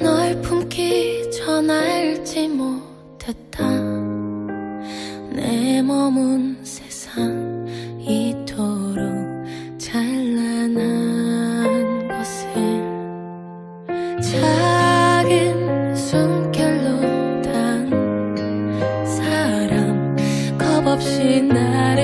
널 품기 전 알지 못했다. 내 머문 세상 이토록 찬란한 것을 작은 숨결로 단 사람 겁없이 날